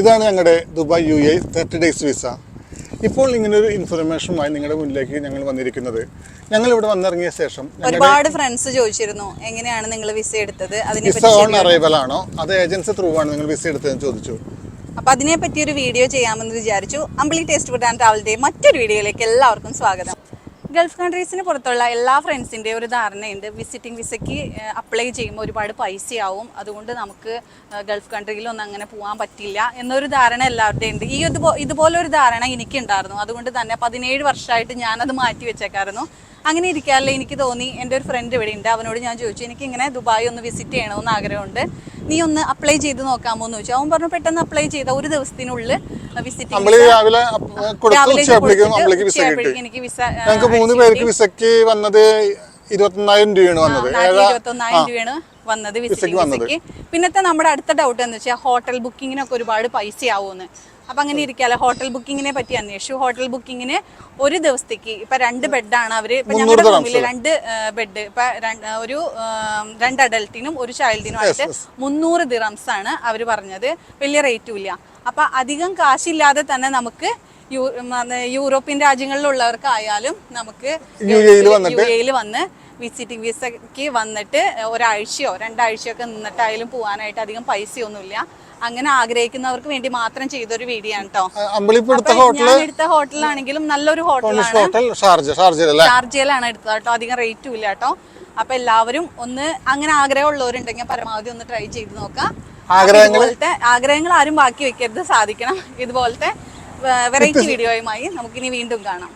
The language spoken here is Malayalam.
ഇതാണ് ഞങ്ങളുടെ Dubai U A thirty days visa ഇപ്പോൾ ഇങ്ങനൊരു ഇൻഫർമേഷനുമായി നിങ്ങളുടെ മുന്നിലേക്ക് ഞങ്ങൾ വന്നിരിക്കുന്നത്. ഞങ്ങൾ ഇവിടെ വന്നിറങ്ങിയ ശേഷം ഒരുപാട് ഫ്രണ്ട്സ് ചോദിച്ചിരുന്നു എങ്ങനെയാണ് നിങ്ങൾ വിസ എടുത്തത്? വിസ ഓൺ അറൈവൽ ആണോ? അത് ഏജൻസി ത്രൂ ആണ് നിങ്ങൾ വിസ എടുത്തതെന്ന് ചോദിച്ചു. അപ്പൊ അതിനെ പറ്റി ഒരു വീഡിയോ ചെയ്യാമെന്ന് വിചാരിച്ചു. അമ്പിളി ടേസ്റ്റ് ഫുഡ് ആൻഡ് ട്രാവലിന്റെ മറ്റൊരു വീഡിയോയിലേക്ക് എല്ലാവർക്കും സ്വാഗതം. ഗൾഫ് കൺട്രീസിന് പുറത്തുള്ള എല്ലാ ഫ്രണ്ട്സിന്റെ ഒരു ധാരണയുണ്ട്. വിസിറ്റിംഗ് വിസയ്ക്ക് അപ്ലൈ ചെയ്യുമ്പോൾ ഒരുപാട് പൈസയാവും. അതുകൊണ്ട് നമുക്ക് ഗൾഫ് കൺട്രിയിലൊന്നും അങ്ങനെ പോകാൻ പറ്റില്ല എന്നൊരു ധാരണ എല്ലാവരുടെയും ഉണ്ട്. ഈ ഇതുപോ ഇതുപോലെ ഒരു ധാരണ എനിക്കുണ്ടായിരുന്നു. അതുകൊണ്ട് തന്നെ പതിനേഴ് വർഷമായിട്ട് ഞാനത് മാറ്റി വെച്ചേക്കായിരുന്നു. അങ്ങനെ ഇരിക്കാറില്ല എനിക്ക് തോന്നി. എന്റെ ഒരു ഫ്രണ്ട് ഇവിടെ ഉണ്ട് അവനോട് ഞാൻ ചോദിച്ചു എനിക്ക് ഇങ്ങനെ ദുബായ് ഒന്ന് വിസിറ്റ് ചെയ്യണമെന്ന് ആഗ്രഹമുണ്ട്. നീ ഒന്ന് അപ്ലൈ ചെയ്ത് നോക്കാമോ എന്ന് ചോദിച്ചു. അവൻ പറഞ്ഞു പെട്ടെന്ന് അപ്ലൈ ചെയ്ത ഒരു ദിവസത്തിനുള്ളിൽ നമ്മൾ രാവിലെ എനിക്ക് വിസ ഞങ്ങൾക്ക് മൂന്ന് പേർക്ക് വിസയ്ക്ക് വന്നത് ഇരുപത്തൊന്നായിരം രൂപയാണ് വന്നത്. ഇരുപത്തൊന്നായിരം രൂപയാണ് വന്നത് വിസിറ്റിംഗ് വിസയ്ക്ക് പിന്നത്തെ നമ്മുടെ അടുത്ത ഡൗട്ട് എന്ന് വെച്ചാൽ ഹോട്ടൽ ബുക്കിങ്ങിനൊക്കെ ഒരുപാട് പൈസയാവുമെന്ന് അപ്പൊ അങ്ങനെ ഇരിക്കാല്ലേ ഹോട്ടൽ ബുക്കിങ്ങിനെ പറ്റി അന്വേഷിച്ചു. ഹോട്ടൽ ബുക്കിങ്ങിന് ഒരു ദിവസത്തേക്ക് ഇപ്പൊ രണ്ട് ബെഡാണ് അവർ ഇപ്പൊ ഞങ്ങളുടെ റൂമിൽ രണ്ട് ബെഡ്. ഇപ്പൊ ഒരു രണ്ട് അഡൽട്ടിനും ഒരു ചൈൽഡിനും ആയിട്ട് മുന്നൂറ് ദിറംസ് ആണ് അവർ പറഞ്ഞത്. വലിയ റേറ്റും ഇല്ല. അപ്പൊ അധികം കാശില്ലാതെ തന്നെ നമുക്ക് യൂറോപ്യൻ രാജ്യങ്ങളിലുള്ളവർക്കായാലും നമുക്ക് യു എയിൽ വന്നിട്ട് യു എയിൽ വന്ന് വിസിറ്റിംഗ് വിസയ്ക്ക് വന്നിട്ട് ഒരാഴ്ചയോ രണ്ടാഴ്ചയോ ഒക്കെ നിന്നിട്ടായാലും പോകാനായിട്ട് അധികം പൈസയൊന്നുമില്ല. അങ്ങനെ ആഗ്രഹിക്കുന്നവർക്ക് വേണ്ടി മാത്രം ചെയ്തൊരു വീഡിയോ ആണ് കേട്ടോ എടുത്ത ഹോട്ടൽ ഞാൻ എടുത്ത ഹോട്ടലാണെങ്കിലും നല്ലൊരു ഹോട്ടലാണ് ഷാർജയിലാണ് എടുത്തത് കേട്ടോ അധികം റേറ്റും ഇല്ല കേട്ടോ അപ്പൊ എല്ലാവരും ഒന്ന് അങ്ങനെ ആഗ്രഹമുള്ളവരുണ്ടെങ്കിൽ പരമാവധി ഒന്ന് ട്രൈ ചെയ്ത് നോക്കാം. ഇതുപോലത്തെ ആഗ്രഹങ്ങൾ ആരും ബാക്കി വെക്കരുത്. സാധിക്കണം. ഇതുപോലത്തെ വെറൈറ്റി വീഡിയോയുമായി നമുക്കിനി വീണ്ടും കാണാം.